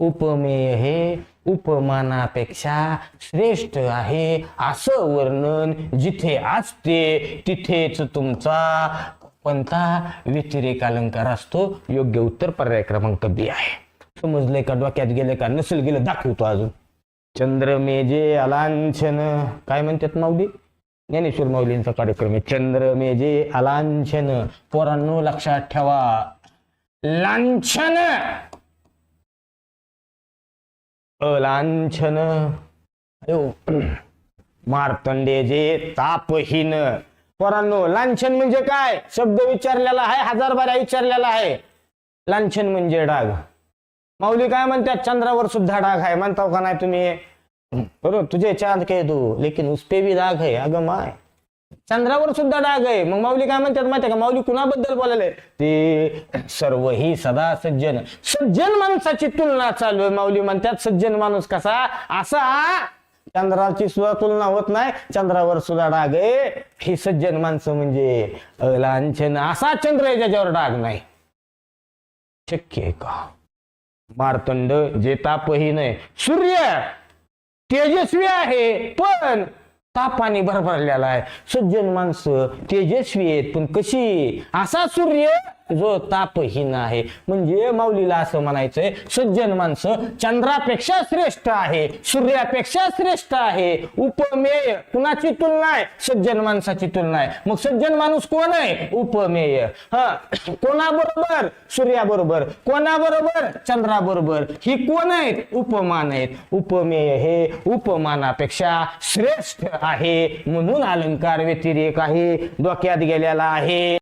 उपमेय हे उपमानापेक्षा श्रेष्ठ आहे असं वर्णन जिथे असते तिथेच तुमचा कोणता व्यतिरेक अलंकार असतो? योग्य उत्तर पर्याय क्रमांक बी आहे. समजलंय का? डोक्यात गेले का? नसेल गेलं दाखवतो अजून. चंद्र मेजे अलांछन. काय म्हणतात माऊली? ज्ञानेश्वर माऊलींचा कार्यक्रम आहे. चंद्र मेजे अलांछन. पोरांनो लक्षात ठेवा. लांछन! अलांछन। अयो मार्तंडे जे तापहीन। पोरांनो लांछन म्हणजे काय? शब्द विचारलेला आहे हजार बऱ्या विचारलेला आहे. लांछन म्हणजे डाग. माऊली काय म्हणतात? चंद्रावर सुद्धा डाग आहे. म्हणताव का नाही तुम्ही? बरोबर तुझे चांद कह तू लेकिन उस पे भी डाग है. अगं माय. चंद्रावर सुद्धा डाग आहे. मग माऊली काय म्हणतात माहिती का? माऊली कुणाबद्दल बोलायले? ते सर्व ही सदा सज्जन. सज्जन माणसाची तुलना चालू आहे माऊली म्हणतात. सज्जन माणूस कसा? असा चंद्राची सुद्धा तुलना होत नाही चंद्रावर सुद्धा डाग आहे. ही सज्जन माणसं म्हणजे लांछन. असा चंद्र आहे ज्याच्यावर डाग नाही. शक्य आहे का? मार्तंड जे तापही नाही. सूर्य तेजस्वी आहे पण तापाने भरभरलेला आहे. सज्जन माणसं तेजस्वी आहेत पण कशी? असा सूर्य जो तापहीन आहे. म्हणजे माऊलीला असं म्हणायचंय सज्जन माणसं चंद्रापेक्षा श्रेष्ठ आहे सूर्यापेक्षा श्रेष्ठ आहे उपमेय कुणाची तुलना आहे? सज्जन माणसाची तुलना आहे. मग सज्जन माणूस कोण आहे? उपमेय. हा कोणाबरोबर? सूर्याबरोबर. कोणाबरोबर? चंद्राबरोबर. ही कोण आहेत? उपमान आहेत. उपमेय हे उपमानापेक्षा श्रेष्ठ आहे म्हणून अलंकार व्यतिरेक आहे डोक्यात गेलेला आहे.